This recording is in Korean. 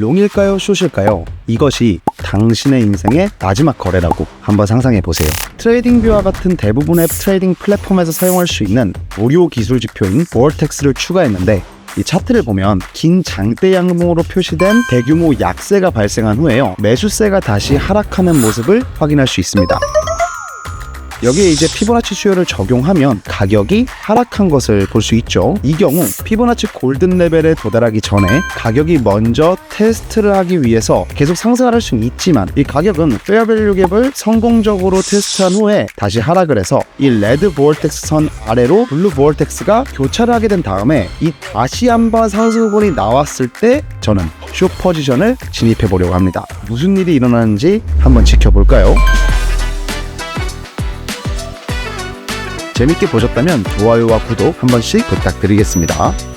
롱일까요? 숏일까요? 이것이 당신의 인생의 마지막 거래라고 한번 상상해 보세요. 트레이딩뷰와 같은 대부분의 트레이딩 플랫폼에서 사용할 수 있는 무료 기술 지표인 보얼텍스를 추가했는데 이 차트를 보면 긴 장대 양봉으로 표시된 대규모 약세가 발생한 후에요. 매수세가 다시 하락하는 모습을 확인할 수 있습니다. 여기에 이제 피보나치 수요를 적용하면 가격이 하락한 것을 볼 수 있죠. 이 경우 피보나치 골든 레벨에 도달하기 전에 가격이 먼저 테스트를 하기 위해서 계속 상승할 수는 있지만 이 가격은 페어밸류 갭을 성공적으로 테스트한 후에 다시 하락을 해서 이 레드 보얼텍스 선 아래로 블루 보얼텍스가 교차를 하게 된 다음에 이 다시 한번 상승분이 나왔을 때 저는 쇼 포지션을 진입해 보려고 합니다. 무슨 일이 일어나는지 한번 지켜볼까요? 재밌게 보셨다면 좋아요와 구독 한 번씩 부탁드리겠습니다.